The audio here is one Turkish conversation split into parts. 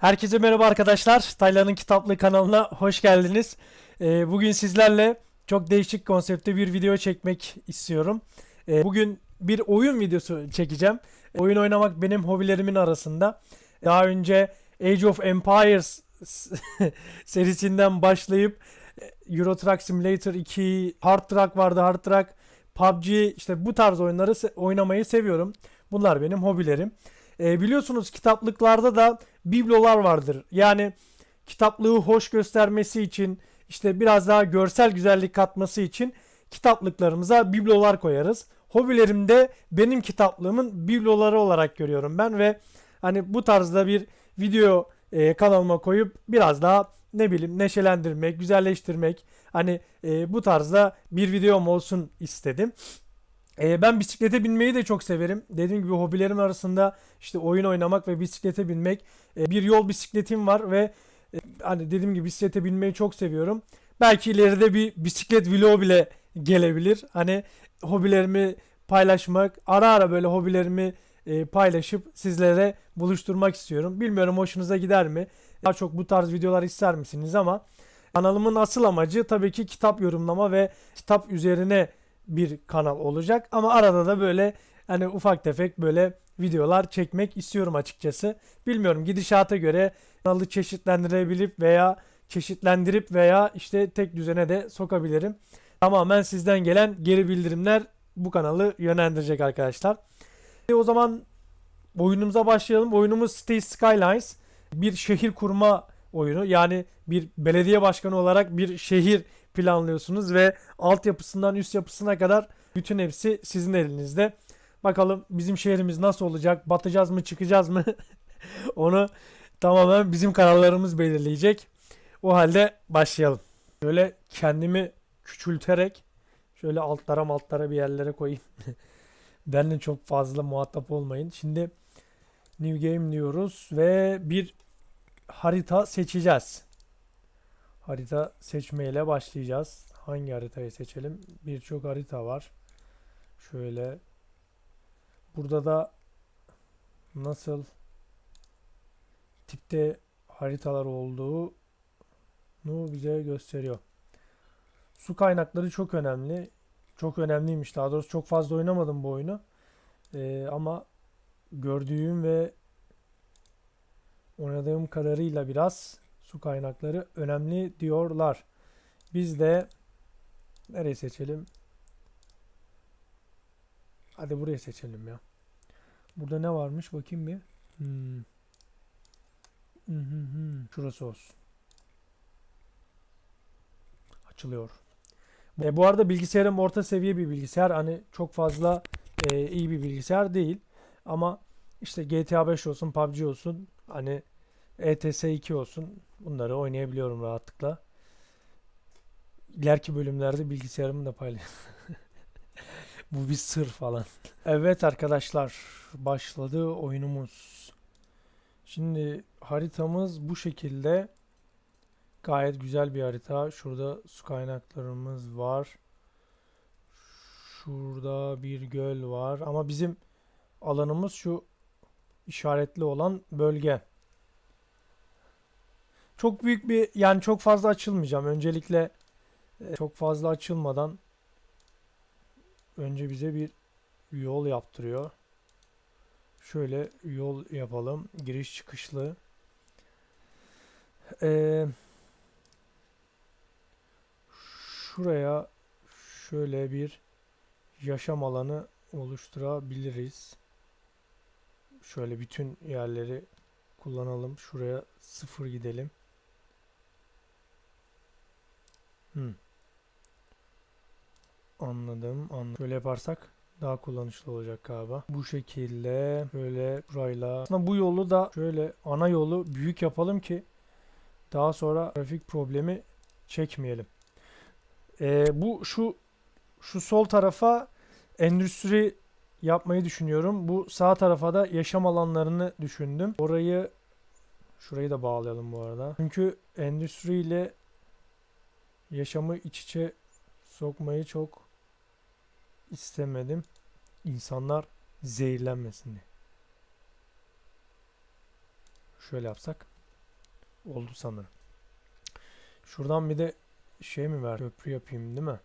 Herkese merhaba arkadaşlar. Taylan'ın Kitaplığı kanalına hoş geldiniz. Ee, bugün sizlerle çok değişik konsepte bir video çekmek istiyorum. Ee, bugün bir oyun videosu çekeceğim. Oyun oynamak benim hobilerimin arasında. Daha önce Age of Empires serisinden başlayıp e, Euro Truck Simulator 2, Hard Truck vardı, Hard Truck, PUBG işte bu tarz oyunları oynamayı seviyorum. Bunlar benim hobilerim. Ee, biliyorsunuz kitaplıklarda da biblolar vardır. Yani kitaplığı hoş göstermesi için işte biraz daha görsel güzellik katması için kitaplıklarımıza biblolar koyarız. Hobilerimde benim kitaplığımın bibloları olarak görüyorum ben ve hani bu tarzda bir video e, kanalıma koyup biraz daha ne bileyim neşelendirmek, güzelleştirmek hani e, bu tarzda bir videom olsun istedim. E, ben bisiklete binmeyi de çok severim. Dediğim gibi hobilerim arasında işte oyun oynamak ve bisiklete binmek. E, bir yol bisikletim var ve e, hani dediğim gibi bisiklete binmeyi çok seviyorum. Belki ileride bir bisiklet vlogu bile gelebilir. Hani hobilerimi paylaşmak, ara ara böyle hobilerimi e, paylaşıp sizlere buluşturmak istiyorum. Bilmiyorum hoşunuza gider mi? Daha çok bu tarz videolar ister misiniz ama kanalımın asıl amacı tabii ki kitap yorumlama ve kitap üzerine bir kanal olacak. Ama arada da böyle hani ufak tefek böyle videolar çekmek istiyorum açıkçası. Bilmiyorum gidişata göre kanalı çeşitlendirebilip veya çeşitlendirip veya işte tek düzene de sokabilirim. Tamamen sizden gelen geri bildirimler bu kanalı yönlendirecek arkadaşlar. E o zaman oyunumuza başlayalım. Oyunumuz City Skylines. Bir şehir kurma oyunu. Yani bir belediye başkanı olarak bir şehir planlıyorsunuz ve altyapısından üst yapısına kadar bütün hepsi sizin elinizde. Bakalım bizim şehrimiz nasıl olacak? Batacağız mı, çıkacağız mı? Onu tamamen bizim kararlarımız belirleyecek. O halde başlayalım. Şöyle kendimi küçülterek şöyle altlara altlara bir yerlere koyayım. Benle çok fazla muhatap olmayın. Şimdi New Game diyoruz ve bir harita seçeceğiz. Harita seçmeyle başlayacağız. Hangi haritayı seçelim? Birçok harita var. Şöyle burada da nasıl tipte haritalar olduğunu bize gösteriyor. Su kaynakları çok önemli. Çok önemliymiş. Daha doğrusu çok fazla oynamadım bu oyunu. Ee, ama gördüğüm ve oynadığım kadarıyla biraz su kaynakları önemli diyorlar. Biz de nereyi seçelim? Hadi burayı seçelim ya. Burada ne varmış bakayım bir. Hmm. Hı hı. Şurası olsun. Açılıyor. E, bu arada bilgisayarım orta seviye bir bilgisayar. Hani çok fazla e, iyi bir bilgisayar değil. Ama işte GTA 5 olsun, PUBG olsun, hani ETS 2 olsun. Bunları oynayabiliyorum rahatlıkla. İleriki bölümlerde bilgisayarımı da paylaş. Bu bir sır falan. Evet arkadaşlar, başladı oyunumuz. Şimdi haritamız bu şekilde. Gayet güzel bir harita. Şurada su kaynaklarımız var. Şurada bir göl var. Ama bizim alanımız şu işaretli olan bölge. Çok büyük bir yani çok fazla açılmayacağım. Öncelikle e, çok fazla açılmadan önce bize bir yol yaptırıyor. Şöyle yol yapalım. Giriş çıkışlı. Ee, şuraya şöyle bir yaşam alanı oluşturabiliriz. Şöyle bütün yerleri kullanalım. Şuraya sıfır gidelim. Hmm. Anladım, anladım. Şöyle yaparsak daha kullanışlı olacak galiba. Bu şekilde böyle burayla. Aslında bu yolu da şöyle ana yolu büyük yapalım ki daha sonra trafik problemi çekmeyelim. Ee, bu şu şu sol tarafa endüstri yapmayı düşünüyorum. Bu sağ tarafa da yaşam alanlarını düşündüm. Orayı şurayı da bağlayalım bu arada. Çünkü endüstri ile yaşamı iç içe sokmayı çok istemedim. İnsanlar zehirlenmesin diye. Şöyle yapsak. oldu sanırım. Şuradan bir de şey mi ver? Köprü yapayım değil mi?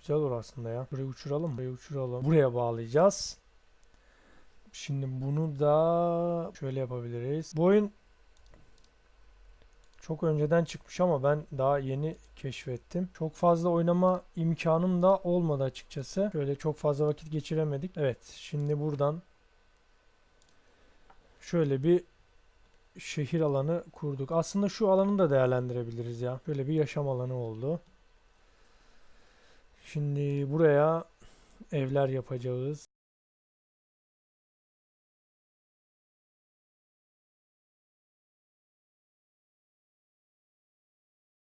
Güzel olur aslında ya. Burayı uçuralım. Burayı uçuralım. Buraya bağlayacağız. Şimdi bunu da şöyle yapabiliriz. Bu oyun çok önceden çıkmış ama ben daha yeni keşfettim. Çok fazla oynama imkanım da olmadı açıkçası. Şöyle çok fazla vakit geçiremedik. Evet, şimdi buradan şöyle bir şehir alanı kurduk. Aslında şu alanı da değerlendirebiliriz ya. Böyle bir yaşam alanı oldu. Şimdi buraya evler yapacağız.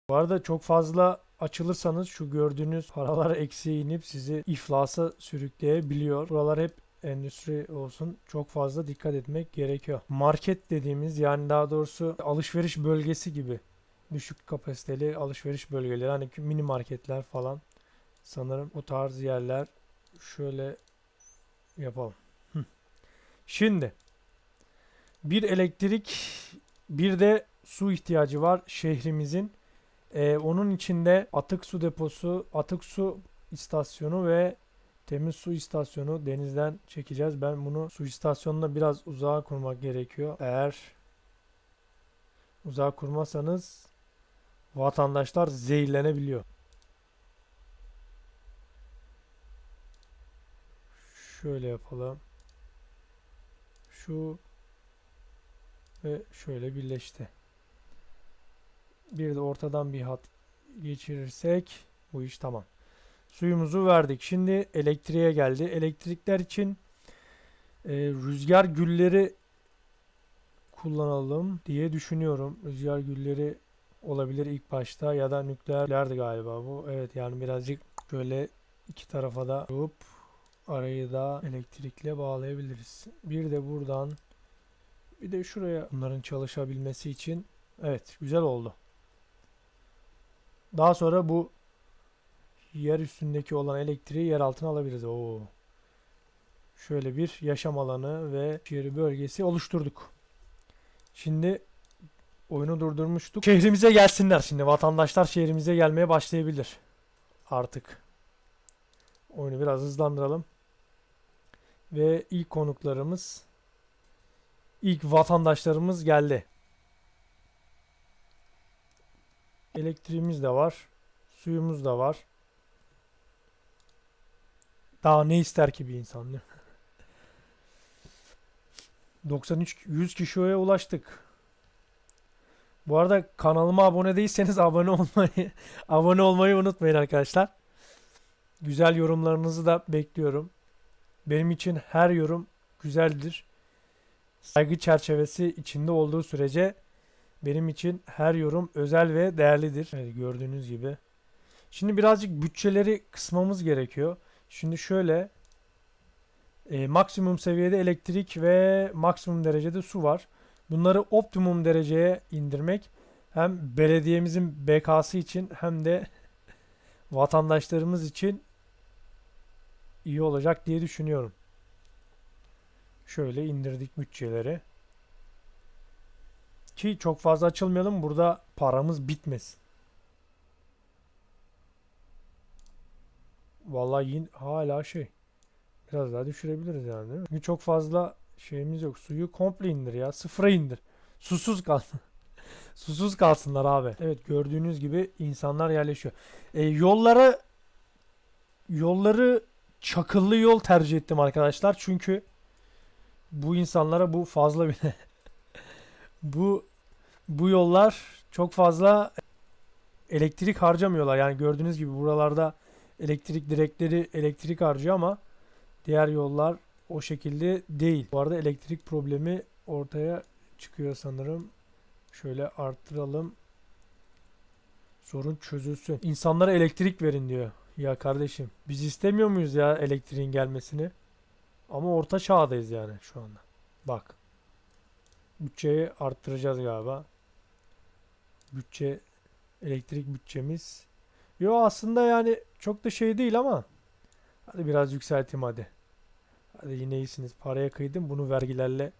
Bu arada çok fazla açılırsanız şu gördüğünüz paralar eksiğe inip sizi iflasa sürükleyebiliyor. Buralar hep endüstri olsun çok fazla dikkat etmek gerekiyor. Market dediğimiz yani daha doğrusu alışveriş bölgesi gibi düşük kapasiteli alışveriş bölgeleri hani mini marketler falan sanırım o tarz yerler şöyle yapalım. Şimdi bir elektrik bir de su ihtiyacı var şehrimizin. Ee, onun içinde atık su deposu, atık su istasyonu ve temiz su istasyonu denizden çekeceğiz. Ben bunu su istasyonuna biraz uzağa kurmak gerekiyor. Eğer uzağa kurmazsanız vatandaşlar zehirlenebiliyor. Şöyle yapalım. Şu ve şöyle birleşti. Bir de ortadan bir hat geçirirsek bu iş tamam. Suyumuzu verdik. Şimdi elektriğe geldi. Elektrikler için e, rüzgar gülleri kullanalım diye düşünüyorum. Rüzgar gülleri olabilir ilk başta ya da nükleerlerdi galiba bu. Evet yani birazcık şöyle iki tarafa da vurup arayı da elektrikle bağlayabiliriz. Bir de buradan bir de şuraya bunların çalışabilmesi için evet güzel oldu. Daha sonra bu yer üstündeki olan elektriği yer altına alabiliriz. Oo. Şöyle bir yaşam alanı ve şehir bölgesi oluşturduk. Şimdi oyunu durdurmuştuk. Şehrimize gelsinler şimdi. Vatandaşlar şehrimize gelmeye başlayabilir. Artık. Oyunu biraz hızlandıralım. Ve ilk konuklarımız ilk vatandaşlarımız geldi. Elektriğimiz de var. Suyumuz da var. Daha ne ister ki bir insan değil mi? 93 100 kişiye ulaştık. Bu arada kanalıma abone değilseniz abone olmayı abone olmayı unutmayın arkadaşlar. Güzel yorumlarınızı da bekliyorum. Benim için her yorum güzeldir. Saygı çerçevesi içinde olduğu sürece benim için her yorum özel ve değerlidir. Evet, gördüğünüz gibi. Şimdi birazcık bütçeleri kısmamız gerekiyor. Şimdi şöyle e, maksimum seviyede elektrik ve maksimum derecede su var. Bunları optimum dereceye indirmek hem belediyemizin BK'sı için hem de vatandaşlarımız için iyi olacak diye düşünüyorum. Şöyle indirdik bütçeleri. Ki çok fazla açılmayalım. Burada paramız bitmesin. Vallahi yine hala şey. Biraz daha düşürebiliriz yani değil mi? Çünkü çok fazla şeyimiz yok. Suyu komple indir ya. Sıfıra indir. Susuz kalsın. Susuz kalsınlar abi. Evet gördüğünüz gibi insanlar yerleşiyor. E, yolları yolları çakıllı yol tercih ettim arkadaşlar. Çünkü bu insanlara bu fazla bile bu bu yollar çok fazla elektrik harcamıyorlar. Yani gördüğünüz gibi buralarda elektrik direkleri elektrik harcıyor ama diğer yollar o şekilde değil. Bu arada elektrik problemi ortaya çıkıyor sanırım. Şöyle arttıralım. Sorun çözülsün. İnsanlara elektrik verin diyor. Ya kardeşim biz istemiyor muyuz ya elektriğin gelmesini? Ama orta çağdayız yani şu anda. Bak. Bütçeyi arttıracağız galiba. Bütçe elektrik bütçemiz. Yo aslında yani çok da şey değil ama hadi biraz yükselteyim hadi. Hadi yine iyisiniz. Paraya kıydım. Bunu vergilerle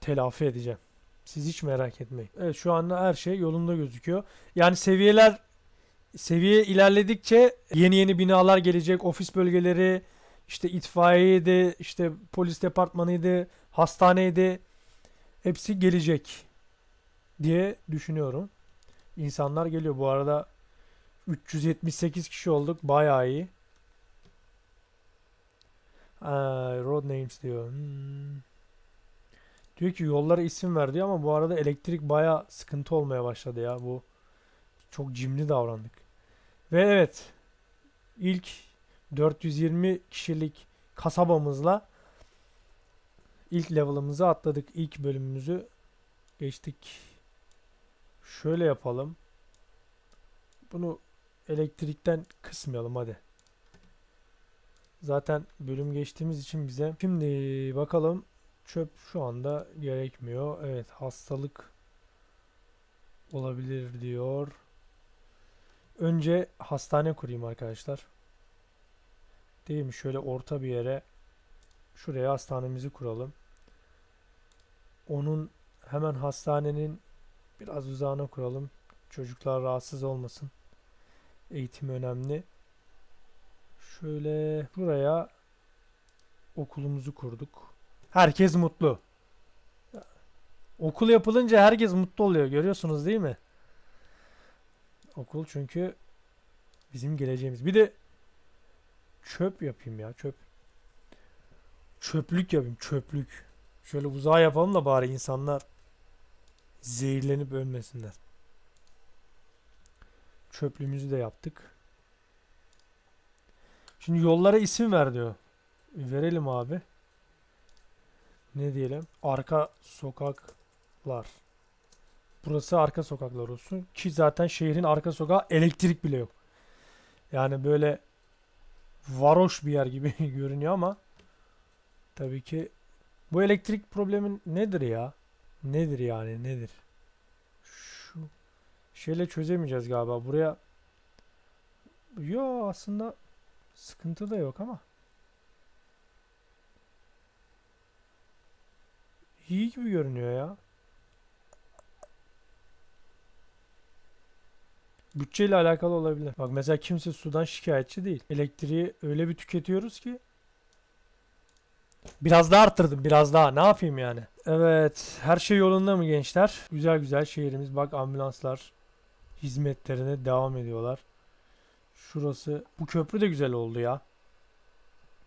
telafi edeceğim. Siz hiç merak etmeyin. Evet şu anda her şey yolunda gözüküyor. Yani seviyeler seviye ilerledikçe yeni yeni binalar gelecek. Ofis bölgeleri, işte itfaiyeydi, işte polis departmanıydı, hastaneydi. Hepsi gelecek diye düşünüyorum. İnsanlar geliyor. Bu arada 378 kişi olduk. Bayağı iyi. Aa, road names diyor. Hmm. Diyor ki yollara isim ver diyor ama bu arada elektrik bayağı sıkıntı olmaya başladı ya. Bu çok cimri davrandık. Ve evet ilk 420 kişilik kasabamızla ilk level'ımızı atladık. İlk bölümümüzü geçtik. Şöyle yapalım. Bunu elektrikten kısmayalım hadi. Zaten bölüm geçtiğimiz için bize. Şimdi bakalım çöp şu anda gerekmiyor. Evet hastalık olabilir diyor. Önce hastane kurayım arkadaşlar. Değil mi? Şöyle orta bir yere şuraya hastanemizi kuralım. Onun hemen hastanenin biraz uzağına kuralım. Çocuklar rahatsız olmasın. Eğitim önemli. Şöyle buraya okulumuzu kurduk. Herkes mutlu. Okul yapılınca herkes mutlu oluyor. Görüyorsunuz değil mi? Okul çünkü bizim geleceğimiz. Bir de çöp yapayım ya çöp. Çöplük yapayım çöplük. Şöyle uzağa yapalım da bari insanlar zehirlenip ölmesinler. Çöplüğümüzü de yaptık. Şimdi yollara isim ver diyor. Verelim abi. Ne diyelim? Arka sokaklar. Burası arka sokaklar olsun. Ki zaten şehrin arka sokağı elektrik bile yok. Yani böyle varoş bir yer gibi görünüyor ama tabii ki bu elektrik problemin nedir ya? Nedir yani nedir? Şu şeyle çözemeyeceğiz galiba. Buraya Yo aslında sıkıntı da yok ama iyi gibi görünüyor ya. Bütçeyle alakalı olabilir. Bak mesela kimse sudan şikayetçi değil. Elektriği öyle bir tüketiyoruz ki Biraz daha arttırdım biraz daha ne yapayım yani. Evet her şey yolunda mı gençler? Güzel güzel şehrimiz bak ambulanslar hizmetlerine devam ediyorlar. Şurası bu köprü de güzel oldu ya.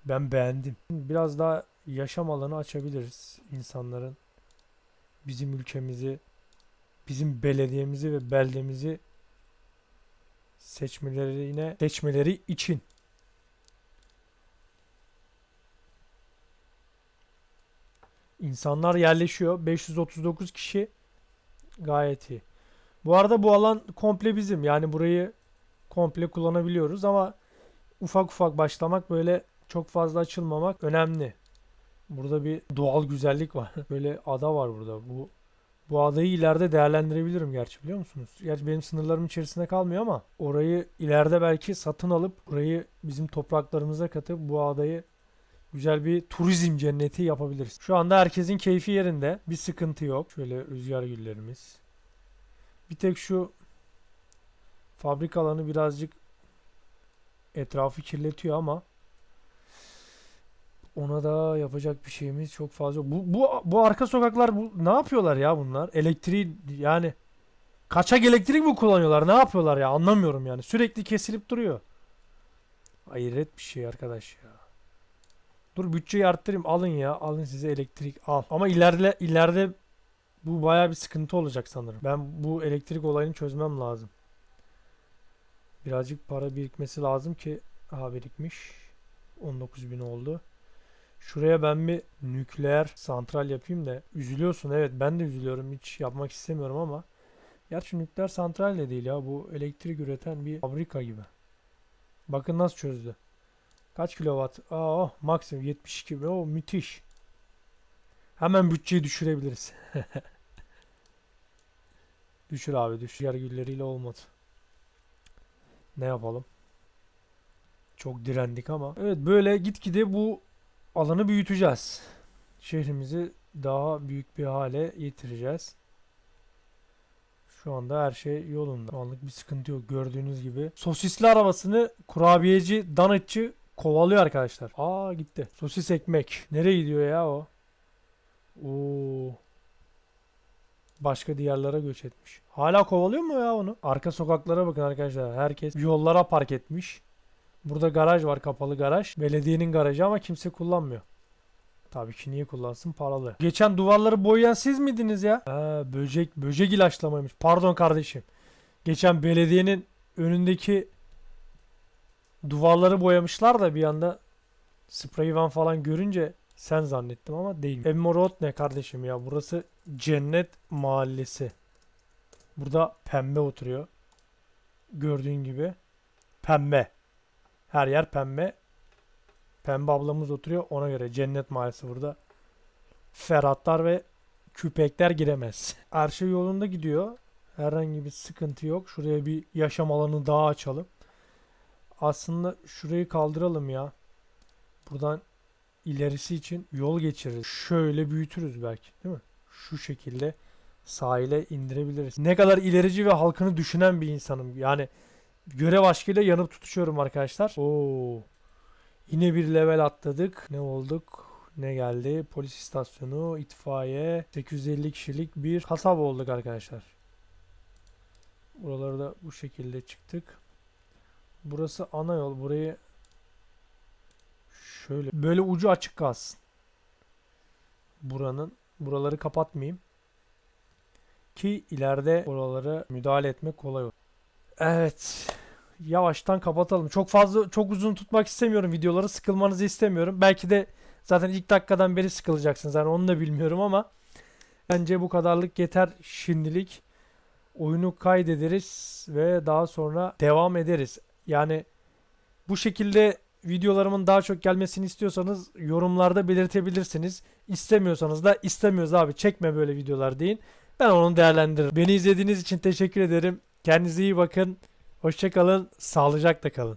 Ben beğendim. Biraz daha yaşam alanı açabiliriz insanların. Bizim ülkemizi, bizim belediyemizi ve beldemizi seçmelerine seçmeleri için. İnsanlar yerleşiyor. 539 kişi gayet iyi. Bu arada bu alan komple bizim. Yani burayı komple kullanabiliyoruz ama ufak ufak başlamak böyle çok fazla açılmamak önemli. Burada bir doğal güzellik var. Böyle ada var burada. Bu bu adayı ileride değerlendirebilirim gerçi biliyor musunuz? Gerçi benim sınırlarım içerisinde kalmıyor ama orayı ileride belki satın alıp burayı bizim topraklarımıza katıp bu adayı güzel bir turizm cenneti yapabiliriz. Şu anda herkesin keyfi yerinde. Bir sıkıntı yok. Şöyle rüzgar güllerimiz. Bir tek şu fabrika alanı birazcık etrafı kirletiyor ama ona da yapacak bir şeyimiz çok fazla. Bu bu bu arka sokaklar bu ne yapıyorlar ya bunlar? Elektriği yani kaçak elektrik mi kullanıyorlar? Ne yapıyorlar ya? Anlamıyorum yani. Sürekli kesilip duruyor. Hayret bir şey arkadaş ya. Dur bütçeyi arttırayım. Alın ya. Alın size elektrik al. Ama ileride ileride bu baya bir sıkıntı olacak sanırım. Ben bu elektrik olayını çözmem lazım. Birazcık para birikmesi lazım ki aha birikmiş. 19.000 oldu. Şuraya ben bir nükleer santral yapayım da üzülüyorsun evet ben de üzülüyorum hiç yapmak istemiyorum ama gerçi nükleer santral de değil ya bu elektrik üreten bir fabrika gibi. Bakın nasıl çözdü. Kaç kilowatt? Aa, oh, maksimum 72. O müthiş. Hemen bütçeyi düşürebiliriz. Düşür abi düşür. Yer gülleriyle olmadı. Ne yapalım? Çok direndik ama. Evet böyle gitgide bu alanı büyüteceğiz. Şehrimizi daha büyük bir hale getireceğiz. Şu anda her şey yolunda. Anlık bir sıkıntı yok gördüğünüz gibi. Sosisli arabasını kurabiyeci, danıtçı kovalıyor arkadaşlar. Aa gitti. Sosis ekmek. Nereye gidiyor ya o? Oo. Başka diyarlara göç etmiş. Hala kovalıyor mu ya onu? Arka sokaklara bakın arkadaşlar. Herkes yollara park etmiş. Burada garaj var kapalı garaj. Belediyenin garajı ama kimse kullanmıyor. Tabii ki niye kullansın paralı. Geçen duvarları boyayan siz miydiniz ya? Ha, böcek böcek ilaçlamaymış. Pardon kardeşim. Geçen belediyenin önündeki duvarları boyamışlar da bir anda sprey van falan görünce sen zannettim ama değil. Emerald ne kardeşim ya? Burası cennet mahallesi. Burada pembe oturuyor. Gördüğün gibi. Pembe. Her yer pembe. Pembe ablamız oturuyor ona göre. Cennet mahallesi burada. Ferhatlar ve küpekler giremez. Her şey yolunda gidiyor. Herhangi bir sıkıntı yok. Şuraya bir yaşam alanı daha açalım. Aslında şurayı kaldıralım ya. Buradan ilerisi için yol geçiririz. Şöyle büyütürüz belki değil mi? Şu şekilde sahile indirebiliriz. Ne kadar ilerici ve halkını düşünen bir insanım. Yani görev aşkıyla yanıp tutuşuyorum arkadaşlar. Oo. Yine bir level atladık. Ne olduk? Ne geldi? Polis istasyonu, itfaiye, 850 kişilik bir kasaba olduk arkadaşlar. Buraları da bu şekilde çıktık. Burası ana yol. Burayı şöyle böyle ucu açık kalsın. Buranın buraları kapatmayayım. Ki ileride oralara müdahale etmek kolay olur. Evet. Yavaştan kapatalım. Çok fazla çok uzun tutmak istemiyorum videoları. Sıkılmanızı istemiyorum. Belki de zaten ilk dakikadan beri sıkılacaksınız. Yani onu da bilmiyorum ama bence bu kadarlık yeter şimdilik. Oyunu kaydederiz ve daha sonra devam ederiz. Yani bu şekilde videolarımın daha çok gelmesini istiyorsanız yorumlarda belirtebilirsiniz. İstemiyorsanız da istemiyoruz abi çekme böyle videolar deyin. Ben onu değerlendiririm. Beni izlediğiniz için teşekkür ederim. Kendinize iyi bakın. Hoşçakalın. Sağlıcakla kalın.